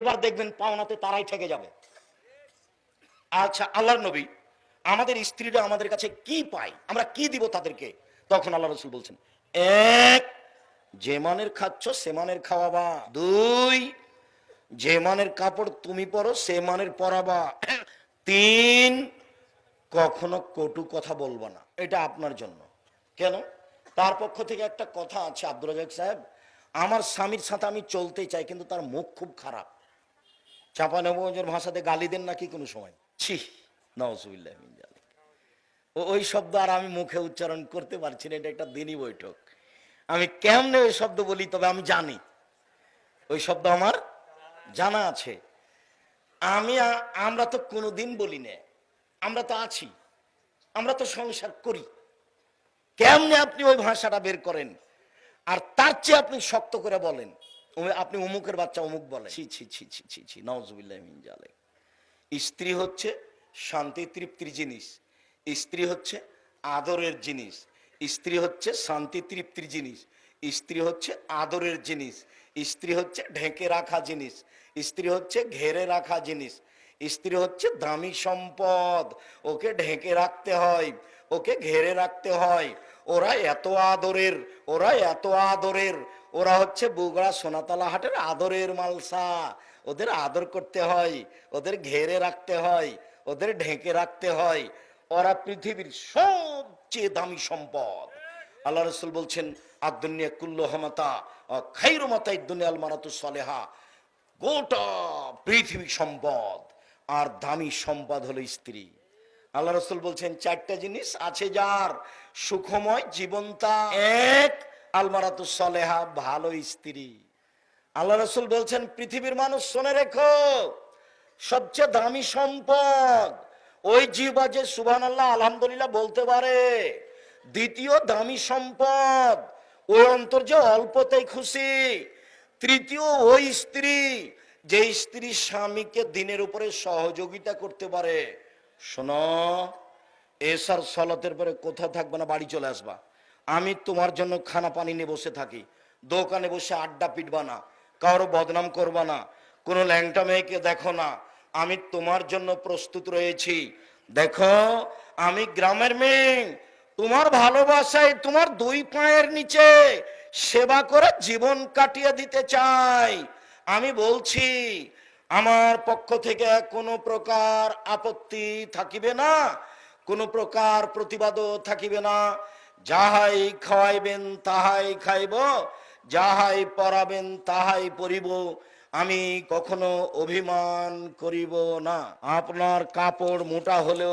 এবার দেখবেন পাওনাতে তারাই ঠেকে যাবে। আচ্ছা আল্লাহর নবী, আমাদের স্ত্রীরা আমাদের কাছে কি পায়? আমরা কি দিব তাদেরকে? তখন আল্লাহ রসুল বলছেন, এক, যে মানের খাচ্ছ সে মানের খাওয়াবা। দুই, যে মানের কাপড় তুমি পরো সে মানের পরাবা। তিন, কখনো কটু কথা বলবা না। এটা আপনার জন্য। কেন? তার পক্ষ থেকে একটা কথা আছে আব্দুল রাজাক সাহেব, আমার স্বামীর সাথে আমি চলতে চাই, কিন্তু তার মুখ খুব খারাপ। চাপানগঞ্জের ভাষাতে গালি দেন নাকি কোনো সময়? ছি নওয়াজুবিল্লাহ ওই শব্দ আর আমি মুখে উচ্চারণ করতে পারছি না, এটা একটা দিনই বৈঠক। আমি কেমনে ওই শব্দ বলি, তবে আমি জানি। ওই শব্দ আমার জানা আছে। আমি আমরা তো কোনো দিন বলি না, আমরা তো আছি, আমরা তো সংসার করি। কেমনে আপনি ওই ভাষাটা বের করেন? আর তার চেয়ে আপনি শক্ত করে বলেন। আপনি অমুকের বাচ্চা অমুক বলে ছি ছি ছি ছি ছি ছি নওয়াজুবিল্লাহ মিন জালিক। স্ত্রী হচ্ছে শান্তি তৃপ্তির জিনিস, স্ত্রী হচ্ছে আদরের জিনিস, স্ত্রী হচ্ছে শান্তি তৃপ্তির জিনিস, স্ত্রী হচ্ছে আদরের জিনিস, স্ত্রী হচ্ছে ঢেকে রাখা জিনিস, স্ত্রী হচ্ছে ঘেরে রাখা জিনিস, স্ত্রী হচ্ছে দামি সম্পদ, ওকে ঢেকে রাখতে হয়, ওকে ঘেরে রাখতে হয় ওরা এত আদরের, ওরা এত আদরের ওরা হচ্ছে বুগড়া সোনাতলা হাটের আদরের মালসা। ওদের আদর করতে হয়, ওদের ঘেরে রাখতে হয়, ওদের ঢেকে রাখতে হয়। ওরা পৃথিবীর সবচেয়ে দামি সম্পদ। আল্লাহ রসুল বলছেন আদুনিয়া কুল্লো হমাতা খাইরু মাতাই দুনিয়াল মারাতু সলেহা। গোটা পৃথিবী সম্পদ। আর দামি সম্পদ হলো স্ত্রী। আল্লাহ রসুল বলছেন, চারটা জিনিস আছে যার সুখময় জীবনতা, এক আলমারাতু সলেহা, ভালো স্ত্রী। আল্লাহ রসুল বলছেন, পৃথিবীর মানুষ শুনে রেখো, সবচেয়ে দামি সম্পদ। ওই জিবা যে সুবহান আল্লাহ আলহামদুলিল্লাহ বলতে পারে। দ্বিতীয় দামি সম্পদ, ওই অন্তর যে অল্পতেই খুশি। তৃতীয়, ওই স্ত্রী, যে স্ত্রী স্বামীকে দিনের উপরে সহযোগিতা করতে পারে। শোনো, এসার সলতের পরে কোথাও থাকবে না, বাড়ি চলে আসবা। আমি তোমার জন্য খানা পানি নিয়ে বসে থাকি। দোকানে বসে আড্ডা পিটবা না, কারও বদনাম করবা না, কোনো ল্যাংটা মেয়েকে দেখো না। আমি তোমার জন্য প্রস্তুত রয়েছি। দেখো, আমি গ্রামের মেয়ে। তোমার ভালোবাসায় তোমার দুই পায়ের নিচে সেবা করে জীবন কাটিয়ে দিতে চাই। আমি বলছি, আমার পক্ষ থেকে কোনো প্রকার আপত্তি থাকিবে না, কোনো প্রকার প্রতিবাদও থাকিবে না। যাহাই খাওয়াইবেন তাহাই খাইব, যাহাই পরাবেন তাহাই পরিব, আমি কখনো অভিমান করিব না। আপনার কাপড় মোটা হলেও